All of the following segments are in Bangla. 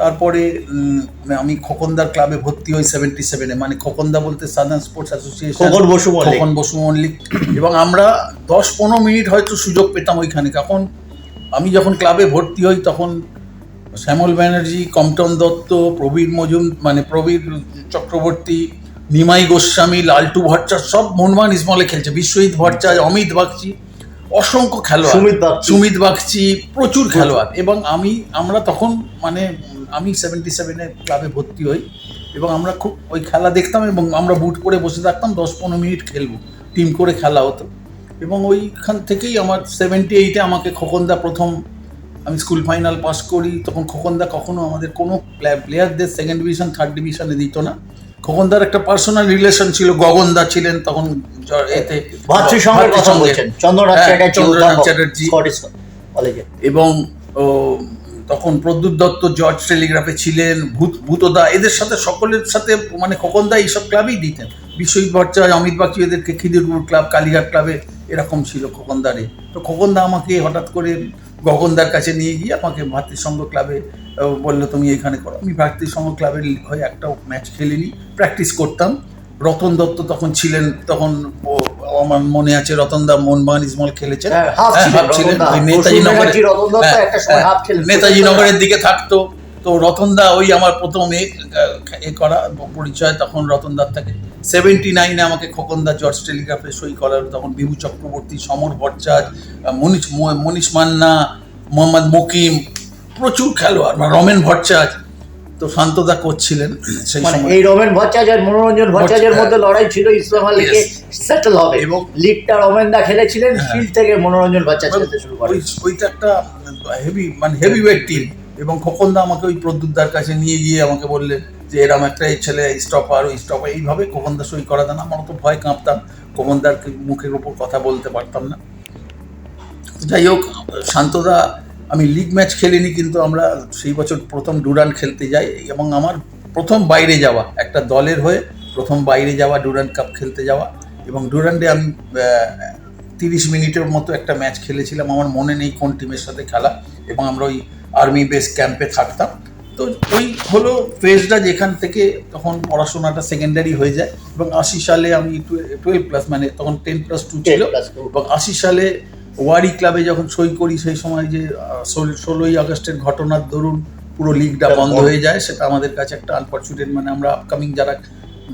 তারপরে আমি খোকনদার ক্লাবে ভর্তি হই সেভেন্টি সেভেনে মানে খোকনদা বলতে southern sports association Khokon Basu. Khokon Basu Mallick. এবং আমরা দশ পনেরো মিনিট হয়তো সুযোগ পেতাম ওইখানে। তখন আমি যখন ক্লাবে ভর্তি হই তখন শ্যামল ব্যানার্জি কমটন দত্ত প্রবীর মজুম মানে প্রবীর চক্রবর্তী নিমাই গোস্বামী লালটু ভট্টাচার্য সব মনমান ইসমলে খেলছে। বিশ্বজিৎ ভট্টাচার্য অমিত বাগচি অসংখ্য খেলোয়াড়। সুমিত বাগচি প্রচুর খেলোয়াড়। এবং আমি আমরা তখন মানে আমি সেভেন্টি সেভেনে ক্লাবে ভর্তি হই এবং আমরা খুব ওই খেলা দেখতাম এবং আমরা বুট করে বসে থাকতাম দশ পনেরো মিনিট খেলব টিম করে খেলা হতো। এবং ওইখান থেকেই আমার সেভেন্টি এইটে আমাকে খোকনদা প্রথম আমি স্কুল ফাইনাল পাস করি তখন খোকনদা কখনো আমাদের কোনো প্লেয়ারদের সেকেন্ড ডিভিশন থার্ড ডিভিশনে দিত না। খোকনদার একটা পার্সোনাল রিলেশন ছিল গগনদা ছিলেন তখন এতে হ্যাঁ, চ্যাটার্জি এবং ও, তখন প্রদ্যুৎ দত্ত, জর্জ টেলিগ্রাফে ছিলেন, ভূত, ভূতদা, এদের সাথে সকলের সাথে মানে খোকনদা এইসব ক্লাবেই দিতেন। বিশ্বজিৎ ভট্টাচার্য, অমিত বাগচি, এদেরকে খিদিরপুর ক্লাব, কালীঘাট ক্লাবে, এরকম ছিল খোকনদারে তো খোকনদা আমাকে হঠাৎ করে গগনদার কাছে নিয়ে গিয়ে আমাকে ভাতৃসংঘ ক্লাবে বলল, তুমি এখানে করো। আমি ভাতৃসংঘ ক্লাবের হয়ে একটাও ম্যাচ খেলিনি প্র্যাকটিস করতাম। রতন দত্ত তখন ছিলেন, তখন আমার মনে আছে রতনদা মোহনবাগান ইসমল বসু নেতাজি নগরে হ্যাঁ, হ্যাঁ। নেতাজি নগরের দিকে থাকতো। তো রতনদা ওই আমার প্রথম এ করা পরিচয় তখন রতনদার থাকে। সেভেন্টি নাইনে আমাকে খোকনদা জর্জ টেলিগ্রাফে সই করার তখন বিভু চক্রবর্তী সমর ভট্টাচার্য মনীষ মনীষ মান্না মোহাম্মদ মকিম প্রচুর খেলোয়াড় মানে রমেন ভট্টাচার্য। তো শান্তদা করছিলেন ছিলেন সেই মানে সময়। এই রমেন ভট্টাচার্য আর মনোরঞ্জন ভট্টাচার্যের ভট্টাচার্য, মধ্যে লড়াই ছিল ইসলাম আলীকে সেটেল হবে। এবং- লিগটা রমেনদা খেলেছিলেন হ্যাঁ। ফিল্ড থেকে মনোরঞ্জন ভট্টাচার্য শুরু করে। ওই ওইটা একটা হেভি মানে হেভি ওয়েট টিম এবং খোকনদা আমাকে ওই প্রদ্যুৎদার কাছে নিয়ে গিয়ে আমাকে বললেন যে এরম একটা এই ছেলে স্টপার ওই স্টপার এইভাবে খোকনদা সই করা দেন আমার তো ভয় কাঁপতাম। খোকনদার মুখের উপর কথা বলতে পারতাম না। যাই হোক শান্তদা আমি লিগ ম্যাচ খেলিনি কিন্তু আমরা সেই বছর প্রথম ডুরান খেলতে যাই এবং আমার প্রথম বাইরে যাওয়া একটা দলের হয়ে প্রথম বাইরে যাওয়া ডুরান কাপ খেলতে যাওয়া এবং ডুরান্ডে আমি তিরিশ মিনিটের মতো একটা ম্যাচ খেলেছিলাম আমার মনে নেই কোন টিমের সাথে খেলা এবং আমরা ওই আর্মি বেস ক্যাম্পে থাকতাম তো ওই হলো ফেজটা যেখান থেকে তখন পড়াশোনাটা সেকেন্ডারি হয়ে যায় এবং আশি সালে আমি টুয়েলভ প্লাস মানে তখন টেন প্লাস টু ছিল 10 plus two। এবং আশি সালে ওয়ারি ক্লাবে যখন সই করি সেই সময় যে ষোলোই আগস্টের ঘটনার দরুন পুরো লিগটা বন্ধ বন্ধ। হয়ে যায় সেটা আমাদের কাছে একটা আনফর্চুনেট মানে আমরা আপকামিং যারা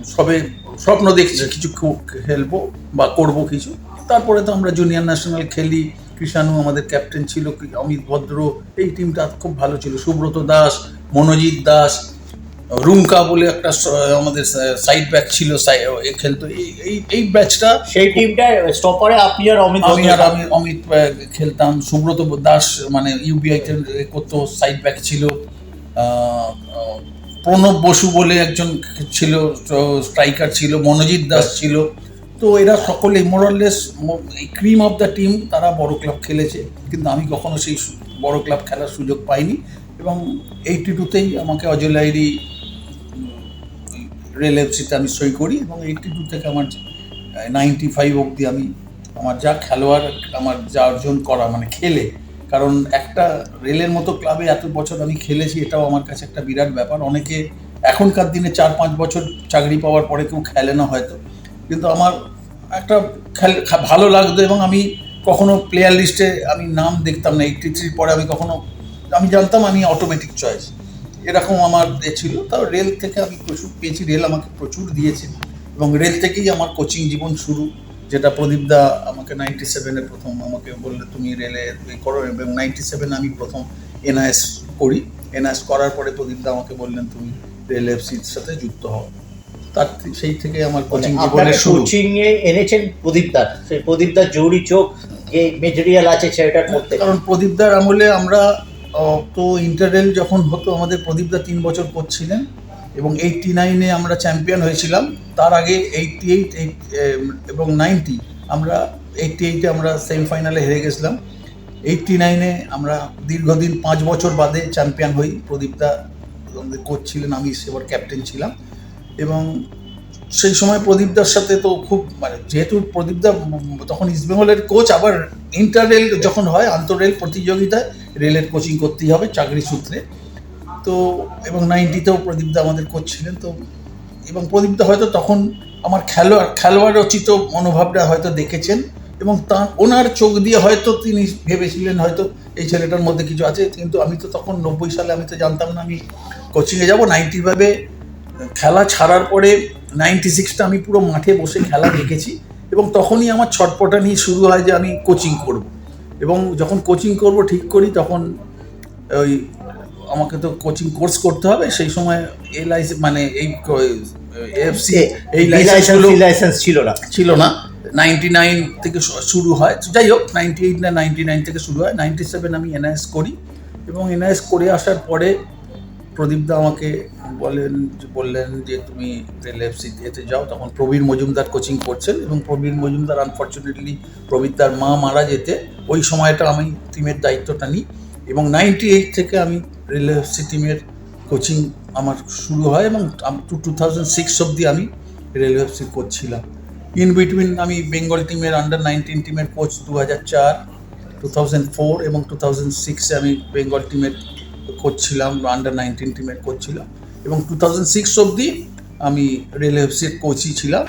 সবে স্বপ্ন দেখছি কিছু খেলব বা করব কিছু তারপরে তো আমরা জুনিয়র ন্যাশনাল খেলি কৃষাণু আমাদের ক্যাপ্টেন ছিল অমিত ভদ্র এই টিমটা খুব ভালো ছিল সুব্রত দাস মনোজিৎ দাস রুমকা বলে একটা আমাদের সাইড ব্যাক ছিল খেলতো। এই- এই ব্যাচটা সেই টিমটা স্টপারে আপনি আর অমিত আমি আর আমি অমিত খেলতাম। সুব্রত দাস মানে ইউবিআই করতো সাইড ব্যাক ছিল। প্রণব বসু বলে একজন ছিল স্ট্রাইকার ছিল মনোজিৎ দাস ছিল। তো এরা সকলে more or less cream of the team তারা বড় ক্লাব খেলেছে। কিন্তু আমি কখনো সেই বড় ক্লাব খেলার সুযোগ পাইনি। এবং এইটি টুতেই আমাকে অজয় লাইরি রেল এফসিতে আমি সই করি এবং এইটি টু থেকে আমার নাইনটি ফাইভ অবধি আমি আমার যা খেলোয়াড়, আমার যা অর্জন করা মানে খেলে। কারণ একটা রেলের মতো ক্লাবে এত বছর আমি খেলেছি, এটাও আমার কাছে একটা বিরাট ব্যাপার। অনেকে এখনকার দিনে চার পাঁচ বছর চাকরি পাওয়ার পরে কেউ খেলে না হয়তো। কিন্তু আমার একটা খেল ভালো লাগতো এবং আমি কখনো প্লেয়ার লিস্টে আমি নাম দেখতাম না। এইটটি থ্রির পরে আমি কখনো, আমি জানতাম আমি অটোমেটিক চয়েস এরকম আমার এ ছিল। তাও রেল থেকে আমি প্রচুর পেয়েছি। রেল আমাকে প্রচুর দিয়েছে। এবং রেল থেকেই আমার কোচিং জীবন শুরু। যেটা প্রদীপদা আমাকে নাইনটি সেভেনে প্রথম আমাকে বললে তুমি রেলে করো। এবং নাইনটি সেভেনে আমি প্রথম এনআইএস করি। এনআইএস করার পরে প্রদীপদা আমাকে বললেন তুমি রেল এফসির সাথে যুক্ত হও। তার সেই থেকে আমার কোচিং মানে জীবনের শুরু। কোচিং এ এনেছেন প্রদীপদার সেই প্রদীপদার জৌড়ি চোখ যে মেটেরিয়াল আছে সেটা করতে। কারণ প্রদীপদার আমলে আমরা তো ইন্টাররেল যখন হতো, আমাদের প্রদীপদা তিন বছর করছিলেন এবং এইটটি নাইনে আমরা চ্যাম্পিয়ন হয়েছিলাম। তার আগে এইটটি এইট এবং নাইনটি আমরা এইটটি এইটে আমরা সেমিফাইনালে হেরে গেছিলাম। এইটটি নাইনে আমরা দীর্ঘদিন পাঁচ বছর বাদে চ্যাম্পিয়ন হই। প্রদীপদা আমাদের কোচ ছিলেন, আমি সেবার ক্যাপ্টেন ছিলাম। এবং সেই সময় প্রদীপদার সাথে তো খুব মানে যেহেতু প্রদীপদা তখন ইস্টবেঙ্গলের কোচ আবার ইন্টার রেল যখন হয়, আন্তঃরেল প্রতিযোগিতায় রেলের কোচিং করতেই হবে, চাকরি সূত্রে। তো, এবং নাইনটিতেও প্রদীপদা আমাদের কোচ ছিলেন, তো, এবং প্রদীপদা হয়তো তখন আমার খেলোয়াড় খেলোয়াড় রচিত মনোভাবটা হয়তো দেখেছেন, এবং তার, ওনার চোখ দিয়ে হয়তো তিনি ভেবেছিলেন হয়তো এই ছেলেটার মধ্যে কিছু আছে, কিন্তু আমি তো তখন নব্বই সালে আমি তো জানতাম না আমি কোচিংয়ে যাব। নাইনটিভাবে খেলা ছাড়ার পরে নাইনটি সিক্সটা আমি পুরো মাঠে বসে খেলা দেখেছি, এবং তখনই আমার ছটপটা নিয়ে শুরু হয় যে আমি কোচিং করব। এবং যখন কোচিং করব ঠিক করি তখন ওই আমাকে তো কোচিং কোর্স করতে হবে সেই সময় এই লাইসেন্স মানে এই এফসি এই লাইসেন্স ছিল না। ছিল না। নাইনটি নাইন থেকে শুরু হয়। যাই হোক নাইনটি এইট না নাইনটি নাইন থেকে শুরু হয়। নাইনটি সেভেন আমি এনআইএস করি এবং এনআইএস করে আসার পরে প্রদীপদা আমাকে বলেন, বললেন যে তুমি রেল এফসি এতে যাও। তখন প্রবীর মজুমদার কোচিং করছেন এবং প্রবীর মজুমদার আনফর্চুনেটলি প্রবীরদার মা মারা যেতে ওই সময়টা আমি টিমের দায়িত্বটা নিই এবং নাইনটি এইট থেকে আমি রেল এফসি টিমের কোচিং আমার শুরু হয় এবং টু টু থাউজেন্ড সিক্স অবধি আমি রেল এফসি কোচ ছিলাম ইন বিটুইন আমি বেঙ্গল টিমের আন্ডার নাইনটিন টিমের কোচ দু হাজার চার টু থাউজেন্ড ফোর এবং টু থাউজেন্ড সিক্সে আমি বেঙ্গল টিমের কোচ ছিলাম আন্ডার নাইনটিন টিমের কোচ ছিলাম এবং টু থাউজেন্ড সিক্স অবধি আমি রেল এফসির কোচই ছিলাম।